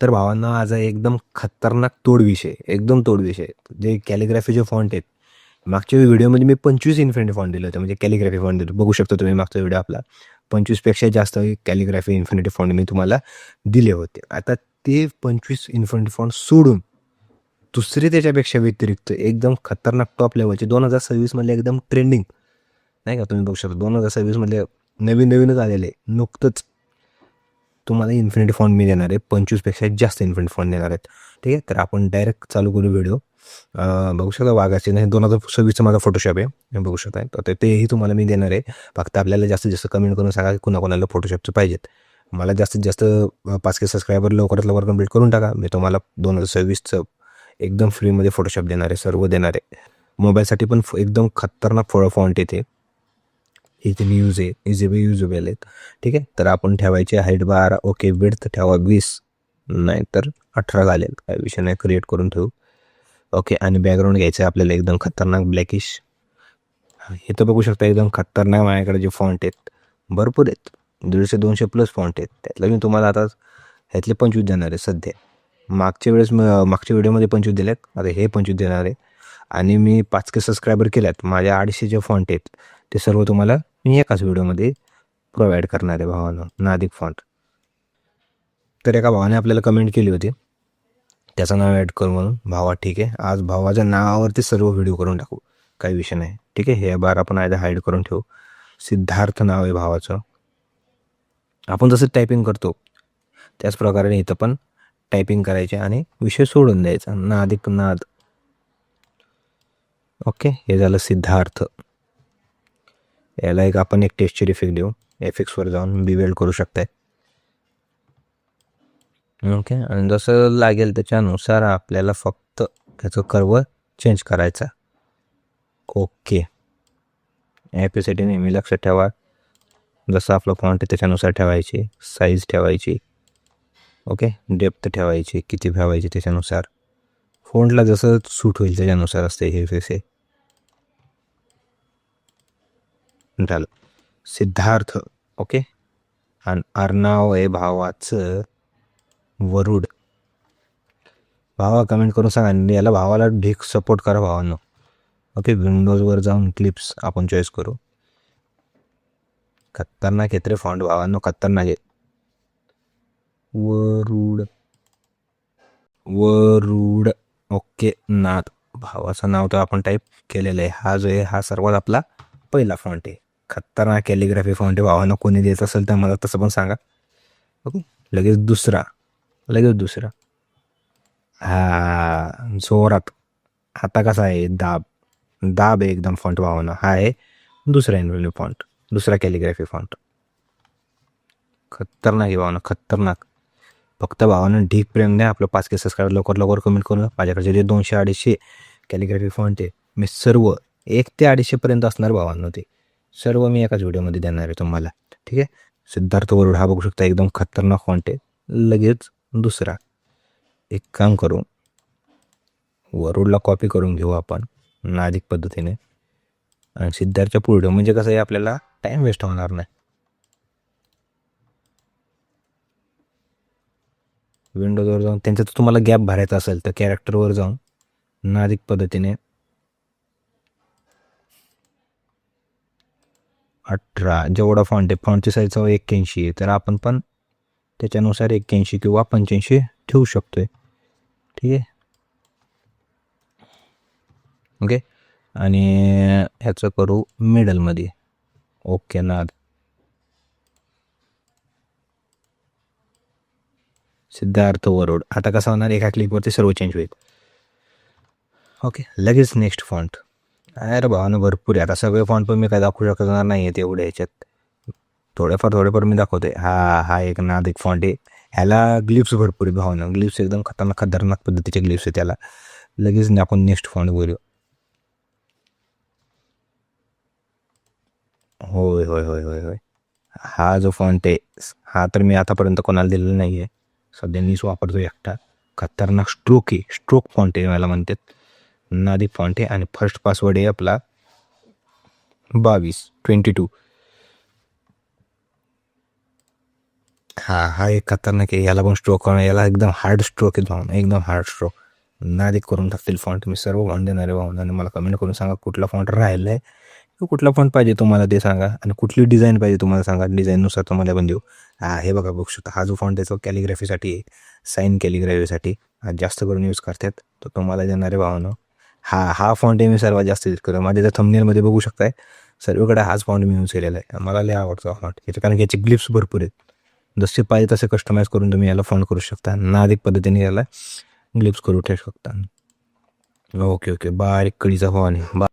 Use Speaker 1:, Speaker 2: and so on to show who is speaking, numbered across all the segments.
Speaker 1: तर भावांना आज एकदम खतरनाक तोड विषय एकदम तोड विषय. जे कॅलिग्राफीचे फॉन्ट आहेत. मागच्या व्हिडिओमध्ये मी पंचवीस इन्फिनिटी फॉन्ट दिले होते. म्हणजे कॅलिग्राफी फॉन्ट दिलं बघू शकता तुम्ही मागचा व्हिडिओ आपला. पंचवीसपेक्षा जास्त कॅलिग्राफी इन्फिनिटी फॉन्ट मी तुम्हाला दिले होते. आता ते पंचवीस इन्फिनिटी फॉन्ट सोडून दुसरे त्याच्यापेक्षा व्यतिरिक्त एकदम खतरनाक टॉप लेवलचे दोन हजार सव्वीसमधले एकदम ट्रेंडिंग नाही का? तुम्ही बघू शकता. दोन हजार सव्वीसमधले नवीन नवीनच आलेले. नुकतंच तुम्हाला इन्फिनिटी फॉन्ट मी देणार आहे. पंचवीसपेक्षा जास्त इन्फिनिटी फॉन्ट देणार आहेत. ठीक आहे? तर आपण डायरेक्ट चालू करू व्हिडिओ बघू शकता वाघाचे नाही दोन हजार सव्वीसचा माझा फोटोशॉप आहे. मी बघू शकता. तर ते- तेही तुम्हाला मी देणार आहे. फक्त आपल्याला जास्तीत जास्त कमेंट करून सांगा की कुणाकोणाला फोटोशॉपचं पाहिजेत. मला जास्तीत जास्त पाच के सबस्क्रायबर लवकरात लवकर कंप्लीट करून टाका. मी तुम्हाला दोन हजार सव्वीसचं एकदम फ्रीमध्ये फोटोशॉप देणार आहे. सर्व देणार आहे. मोबाईलसाठी पण फ- एकदम खतरनाक फळ फॉन्ट येते इथे मी यूज आहे इझी युजेबल आहेत. ठीक आहे? तर आपण ठेवायचे हाईट बारा ओके विड्थ ठेवा वीस नाही तर अठरा घालेल काय विषय नाही क्रिएट करून ठेवू. ओके आणि बॅकग्राऊंड घ्यायचं आहे आपल्याला एकदम खतरनाक ब्लॅकिश हे तर बघू शकता एकदम खतरनाक माझ्याकडे जे फॉन्ट आहेत. भरपूर आहेत. दीडशे दोनशे प्लस फॉन्ट आहेत. त्यातलं मी तुम्हाला आता ह्यातले पंचवीस देणार आहे सध्या. मागच्या वेळेस मागच्या व्हिडिओमध्ये पंचवीस दिले आहेत आता हे पंचवीस देणार आहे. आणि मी पाच के सबस्क्रायबर केल्यात. माझ्या अडीचशे जे फॉन्ट आहेत. ते सर्व तुम्हाला मी एकाच व्हिडिओमध्ये प्रोव्हाइड करणार आहे भावानं नादिक फॉन्ट तर एका भावाने आपल्याला कमेंट केली होती. त्याचं नाव ॲड करू म्हणून. भावा ठीक आहे. आज भावाच्या नावावरती सर्व व्हिडिओ करून टाकू. काही विषय नाही. ठीक आहे? हे बार आपण आयदा हाईड करून ठेवू. सिद्धार्थ नाव आहे भावाचं. आपण जसं टायपिंग करतो त्याच प्रकारे इथं पण टायपिंग करायचे आणि विषय सोडून द्यायचा. नादिक नाद. ओके हे झालं सिद्धार्थ. याला एक आपण एक टेस्टची इफेक्ट देऊ. एफेक्ट्सवर जाऊन बी वेल्ड करू शकताय. ओके आणि जसं लागेल त्याच्यानुसार आपल्याला फक्त त्याचं कर्व चेंज करायचा. ओके ॲपीसाठी नेहमी लक्षात ठेवा. जसं आपलं फॉन्ट आहे त्याच्यानुसार ठेवायची. साईज ठेवायची. ओके डेप्थ ठेवायची. किती ठेवायची त्याच्यानुसार. फोनला जसं सूट होईल त्याच्यानुसार असते हे फेस हे. झालं सिद्धार्थ ओके? आणि अर्नाव आहे भावाचं वरुड. भावा कमेंट करून सांगा आणि याला भावाला ढीक सपोर्ट करा भावांनो. ओके विंडोजवर जाऊन क्लिप्स आपण चॉईस करू. खतरनाक येत रे फॉन्ट भावांनो खतरनाक येत वरुड. वरुड. ओके नाथ भावाचं नाव तर आपण टाईप केलेलं आहे. हा जो आहे हा सर्वात आपला पहिला फॉन्ट आहे. खतरनाक कॅलिग्राफी फॉन्ट आहे. भावानं कोणी देत असेल तर मला तसं पण सांगा. ओके लगेच दुसरा. लगेच दुसरा. हा जोरात. आता कसा आहे? दाब. दाब आहे एकदम फॉन्ट भावानं. हा आहे दुसरा इन्व्हेल्यू फॉन्ट दुसरा कॅलिग्राफी फॉन्ट खतरनाक आहे भावना. खतरनाक. फक्त भावानं ढीक प्रेम द्या आपलं पाच केसेस करा लवकर लवकर कमेंट करून माझ्याकडे जे दोनशे अडीचशे कॅलिग्राफी फॉन्ट आहे. मी सर्व एक ते अडीचशेपर्यंत असणार भावांना ते. सर्व मी एकाच व्हिडिओमध्ये देणार आहे तुम्हाला. ठीक आहे? सिद्धार्थ वरुड हा बघू शकता एकदम खतरनाक फॉन्ट आहे. लगेच दुसरा. एक काम करू. वरुडला कॉपी करून घेऊ आपण नादिक पद्धतीने. आणि सिद्धार्थच्या पुढे म्हणजे कसं आहे आपल्याला टाईम वेस्ट होणार नाही. विंडोजवर जाऊन त्यांच्यात तुम्हाला गॅप भरायचा असेल तर कॅरेक्टरवर जाऊन नादिक पद्धतीने अठरा जेवढा फॉन्ट आहे फॉन्टची साईज एक्क्याऐंशी आहे. तर आपण पण त्याच्यानुसार एक्क्याऐंशी किंवा पंच्याऐंशी ठेवू शकतो आहे ठीक आहे? ओके? आणि ह्याचं करू मिडलमध्ये ओके नाद. सिद्धार्थ वरोड. आता कसं होणार? एका क्लिकवरती सर्व चेंज होईल. ओके? लगेच नेक्स्ट फॉन्ट अरे भावानं भरपूर आहे. आता सगळे फॉन्ट पण मी काय दाखवू शकणार नाही आहेत एवढ्या ह्याच्यात. थोडेफार थोडेफार मी दाखवते हा हा एक नाद एक फॉन्ट आहे. ह्याला ग्लिप्स भरपूर आहे भावानं. ग्लिप्स एकदम खतरनाक खतरनाक पद्धतीचे ग्लिप्स आहे त्याला. लगेच आपण नेक्स्ट फॉन्ट बोलू होय होय होय होय होय. हा जो फॉन्ट आहे हा तर मी आतापर्यंत कोणाला दिलेला नाही आहे सध्या मीच वापरतो एकटा. खतरनाक स्ट्रोक आहे. स्ट्रोक फॉन्ट आहे मला म्हणतात. नादी फॉन्ट आहे आणि फर्स्ट पासवर्ड आहे आपला बावीस ट्वेंटी टू. हा हा एक खतरनाक आहे. याला पण स्ट्रोक होणार. याला एकदम हार्ड स्ट्रोक आहे भावना. एकदम हार्ड स्ट्रोक नादिक करून टाकतील फॉन्ट मी सर्व फॉन्ट देणार आहे भावना. आणि मला कमेंट करून सांगा कुठला फॉन्ट राहिला आहे किंवा कुठला फॉन्ट पाहिजे तुम्हाला ते सांगा. आणि कुठली डिझाईन पाहिजे तुम्हाला सांगा. डिझाईननुसार तुम्हाला पण देऊ. हा हे बघा बघू शकता. हा जो फॉन्ट आहे तो कॅलिग्राफीसाठी आहे. साईन कॅलिग्राफीसाठी जास्त करून यूज करतात. तर तुम्हाला देणार आहे भावना. हा हा फॉन्ट मी सर्वात जास्त यूज करतो. माझ्या त्या थंबनेलमध्ये बघू शकताय. सर्वकडे हाच फॉन्ट मी यूज केलेला आहे. मला लय आवडतो हा फॉन्ट याचं कारण की याचे ग्लिप्स भरपूर आहेत. जसे पाहिजे तसे कस्टमाइज करून तुम्ही याला फॉन्ट करू शकता. ना अधिक पद्धतीने याला ग्लिप्स करू ठेवू शकता. ओके ओके बारीक कळीचा फॉन आहे. बा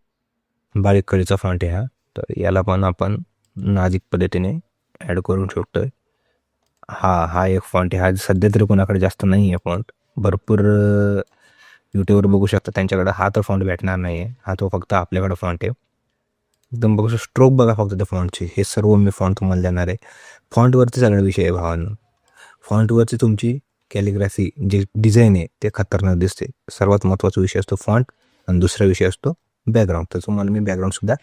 Speaker 1: बारीक कळीचा फॉन्ट आहे हा. तर याला पण आपण नाजिक पद्धतीने ॲड करून शकतोय हा हा एक फॉन्ट आहे. हा सध्या तरी कोणाकडे जास्त नाही आहे फॉन्ट भरपूर यूट्यूबवर बघू शकता त्यांच्याकडे हा तर फॉन्ट भेटणार नाही आहे हा तो फक्त आपल्याकडे फॉन्ट आहे. एकदम बघू शकतो स्ट्रोक बघा फक्त त्या फॉन्टची हे सर्व मी फॉन्ट तुम्हाला देणार आहे. फॉन्टवरती सगळा विषय आहे भावांना. फॉन्टवरची तुमची कॅलिग्राफी जे डिझाईन आहे ते खतरनाक दिसते. सर्वात महत्त्वाचा विषय असतो फॉन्ट आणि दुसरा विषय असतो बॅकग्राऊंड तर तुम्हाला मी बॅकग्राऊंडसुद्धा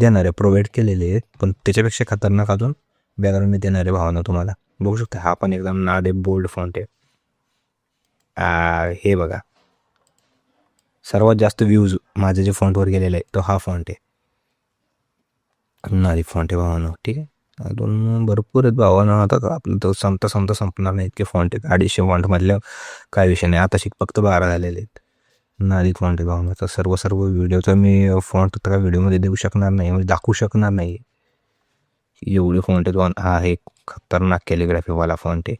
Speaker 1: देणार आहे. प्रोव्हाइड केलेले आहे पण त्याच्यापेक्षा खतरनाक अजून बॅकग्राऊंड मी देणार आहे भावना तुम्हाला. बघू शकता हा पण एकदम नादे बोल्ड फॉन्ट आहे. हे बघा. सर्वात जास्त व्ह्यूज माझ्या जे फॉन्टवर गेलेले आहे तो हा फॉन्ट आहे. नारी फॉन्ट आहे भावानं ठीक आहे? अजून भरपूर आहेत भावानं आता आपलं तर संपता संपता संपणार नाही इतके फॉन्ट आहेत. अडीचशे फॉन्टमधल्या काय विषय नाही. आता शिक फक्त बारा झालेले आहेत. नारी फॉन्ट आहे भावना तर सर्व सर्व व्हिडिओचा मी फॉन्ट तर व्हिडिओमध्ये देऊ शकणार नाही. म्हणजे दाखवू शकणार नाही. एवढे फॉन्ट आहेत हा एक खतरनाक कॅलिग्राफीवाला फॉन्ट आहे.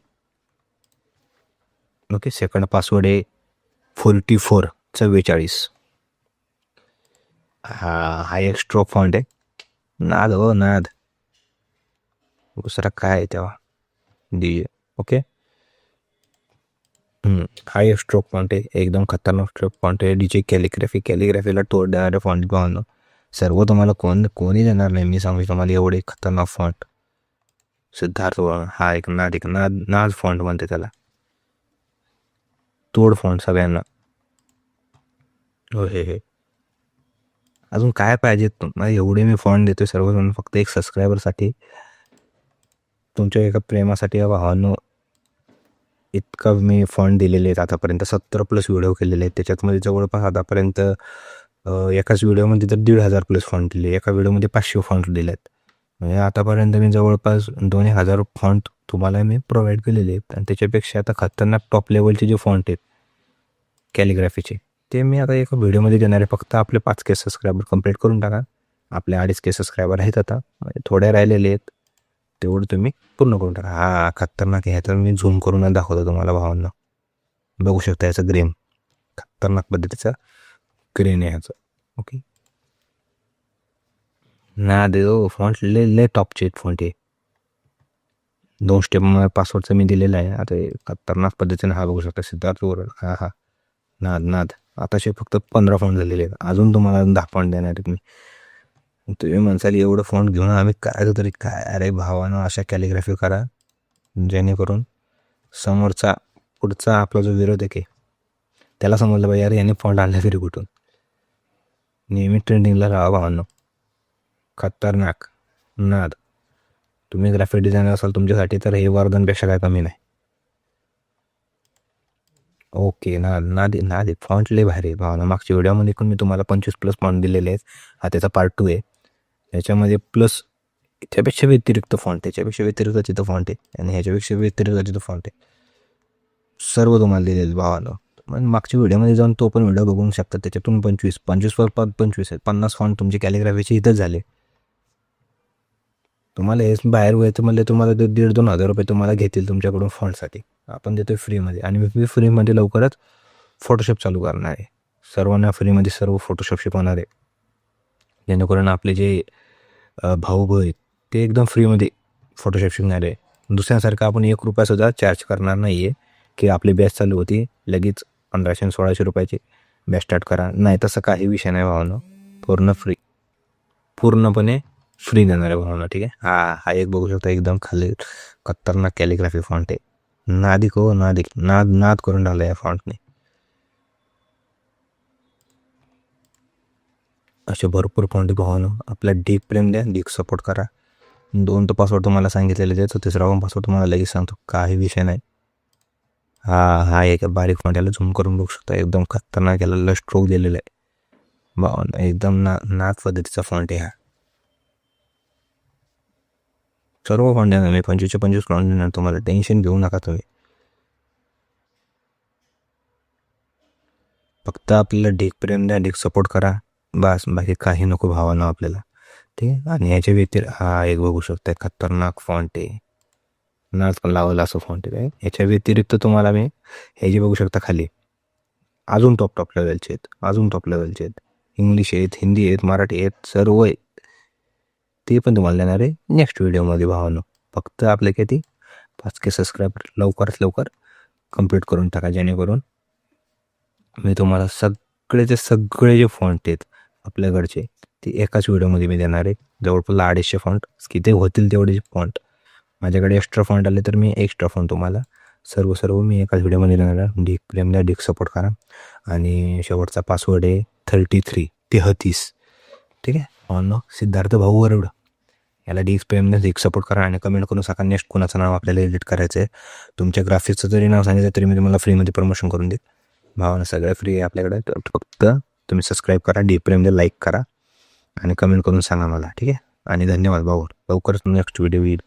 Speaker 1: ओके सेकंड पासवर्ड आहे फोर्टी फोर चव्वेचाळीस. हा हा एक स्ट्रोक फॉन्ट आहे. नाद हो नाद. दुसरा काय आहे तेव्हा? डी ओके हा एक स्ट्रोक फॉन्ट आहे. एकदम खतरनाक स्ट्रोक फॉन्ट आहे. डीजे कॅलिग्राफी कॅलिग्राफीला तोड देणारे फॉन्ट पाहणं सर्व तुम्हाला कोण कोणी देणार नाही. मी सांगू तुम्हाला एवढे खतरनाक फॉन्ट सिद्धार्थ हा एक नाद एक नाद नाद फॉन्ट म्हणते त्याला. तोड फॉन्ट सगळ्यांना. हो हे हे अजून काय पाहिजे तुम्हाला एवढे मी फॉन्ट देतोय सर्वजण फक्त एक सबस्क्रायबरसाठी तुमच्या एका प्रेमासाठी या भावानं इतका मी फंड दिलेले आहेत आतापर्यंत. सत्तर प्लस व्हिडिओ केलेले आहेत. त्याच्यातमध्ये जवळपास आतापर्यंत एकाच व्हिडिओमध्ये तर दीड हजार प्लस फंड दिले. एका व्हिडिओमध्ये पाचशे फंड दिले आहेत म्हणजे आतापर्यंत मी जवळपास दोन एक हजार फॉन्ट तुम्हाला मी प्रोव्हाइड केलेले आहेत. आणि त्याच्यापेक्षा आता खतरनाक टॉप लेवलचे जे फॉन्ट आहेत कॅलिग्राफीचे ते मी आता एका व्हिडिओमध्ये देणार आहे. फक्त आपले पाच के सबस्क्रायबर कंप्लीट करून टाका. आपले अडीच के सबस्क्रायबर आहेत आता. म्हणजे थोड्या राहिलेले आहेत. तेवढं तुम्ही पूर्ण करून टाका. हा खतरनाक आहे. ह्याचं मी झूम करून दाखवतो तुम्हाला भावांना. बघू शकता याचं ग्रेम खतरनाक पद्धतीचा ग्रेन आहे ह्याचं ओके ना दे फॉन्ट लय लय टॉपचे फॉन्ट आहे दोन स्टेप पासवर्डचं मी दिलेलं आहे. आता खतरनाक पद्धतीने हा बघू शकता. सिद्धार्थ हा हा. नाद नाद. आताचे फक्त पंधरा फॉन्ट झालेले आहेत. अजून तुम्हाला दहा फॉन्ट देणार आहेत मी. तुम्ही म्हणसाल एवढं फॉन्ट घेऊन आम्ही करायचं तरी काय? अरे भावानं अशा कॅलिग्राफी करा. जेणेकरून समोरचा पुढचा आपला जो विरोधक आहे त्याला समजलं पाहिजे अरे याने फॉन्ट आणला तरी कुठून? नेहमी ट्रेंडिंगला राहा भावांनो. खतरनाक. नाद. तुम्ही ग्राफिक डिझायनर असाल तुमच्यासाठी तर हे वरदानपेक्षा काय कमी नाही. ओके. ना ना दे ना दे फॉन्ट लय भारी भावना मागच्या व्हिडिओमध्ये पण मी तुम्हाला पंचवीस प्लस फॉन्ट दिलेले आहेत. हा त्याचा पार्ट टू आहे. याच्यामध्ये प्लस त्यापेक्षा व्यतिरिक्त फॉन्ट त्याच्यापेक्षा व्यतिरिक्त तिथं फॉन्ट आहे. आणि ह्याच्यापेक्षा व्यतिरिक्त तिथं फॉन्ट आहे. सर्व तुम्हाला दिलेलं भावानं मग मागच्या व्हिडिओमध्ये जाऊन तो पण व्हिडिओ बघू शकता. त्याच्यातून पंचवीस. पंचवीस वर पंचवीस आहेत. पन्नास फॉन्ट तुमचे कॅलिग्राफीचे इथंच झाले. तुम्हाला हेच बाहेर व्हायचं म्हणले तुम्हाला ते दीड दोन हजार रुपये तुम्हाला घेतील तुमच्याकडून फॉन्टसाठी आपण देतोय फ्रीमध्ये. आणि मी फ्रीमध्ये लवकरच फोटोशॉप चालू करणार आहे. सर्वांना फ्रीमध्ये सर्व फोटोशॉप शिकवणार आहे. जेणेकरून आपले जे भाऊ आहेत ते एकदम फ्रीमध्ये फोटोशॉप शिकणार आहे. दुसऱ्यासारखं आपण एक रुपयासुद्धा चार्ज करणार नाही आहे की आपली बॅच चालू होती लगेच पंधराशे सोळाशे रुपयाची बॅच स्टार्ट करा. नाही तसं काही विषय नाही भावनं. पूर्ण फ्री पूर्णपणे फ्री देणार आहे भावना ठीक आहे? हा हा एक बघू शकता एकदम खाली खतरनाक कॅलिग्राफी फॉन्ट आहे. नादिक हो नादिक नाद नाद करून टाकला या फॉन्टने असे भरपूर फॉन्ट भावना आपल्या डीप प्रेम द्या डीप सपोर्ट करा दोन तर पासवर्ड तुम्हाला सांगितलेले आहेत तो तिसरा पण पासवर्ड तुम्हाला लगेच सांगतो काही विषय नाही हा हा एक बारीक फॉन्ट याला झूम करून बघू शकता एकदम खतरनाक याला स्ट्रोक दिलेला आहे भावना एकदम ना नाद पद्धतीचा फॉन्ट आहे हा सर्व फॉन्ट देणार मी पंचवीसचे पंचवीस करून देणार तुम्हाला टेन्शन घेऊ नका तुम्ही फक्त आपल्याला ढीक प्रेम द्या ढीक सपोर्ट करा बस बाकी काही नको भावानं आपल्याला ठीक आहे आणि याच्या व्यतिरिक्त हा एक बघू शकता खतरनाक फॉन्ट आहे नाच लावला असं फॉन्ट आहे याच्या व्यतिरिक्त तुम्हाला मी हे जे बघू शकता खाली अजून टॉप टॉप लेवलचे आहेत अजून टॉप लेवलचे आहेत इंग्लिश आहेत हिंदी आहेत मराठी आहेत सर्व आहेत ते पण तुम्हाला देणार आहे. नेक्स्ट व्हिडिओमध्ये भावानो फक्त आपले किती? पाच के सबस्क्रायबर लवकरात लवकर कंप्लीट करून टाका जेणेकरून मी तुम्हाला सगळेचे सगळे जे फॉन्ट आहेत आपल्याकडचे ते एकाच व्हिडिओमध्ये मी देणार आहे. जवळपास अडीचशे फॉन्ट किती होतील तेवढे फॉन्ट माझ्याकडे एक्स्ट्रा फॉन्ट आले तर मी एक्स्ट्रा फॉन्ट तुम्हाला सर्व सर्व मी एकाच व्हिडिओमध्ये देणार आहे. डिक प्रेम द्या डिक सपोर्ट करा. आणि शेवटचा पासवर्ड आहे थर्टी थ्री तेहतीस. ठीक आहे? ऑन सिद्धार्थ भाऊ वरवडा. याला डी प्रेम एक सपोर्ट करा आणि कमेंट करून सांगा नेक्स्ट कोणाचं नाव आपल्याला एडिट करायचं आहे तुमच्या ग्राफिक्सचं जरी नाव सांगितलं तरी मी तुम्हाला फ्रीमध्ये प्रमोशन करून देईल. भावानं सगळं फ्री आहे आपल्याकडे. तर फक्त तुम्ही सबस्क्राईब करा डी प्रेममध्ये लाईक करा आणि कमेंट करून सांगा मला. ठीक आहे? आणि धन्यवाद भाऊ. लवकरच नेक्स्ट व्हिडिओ येईल.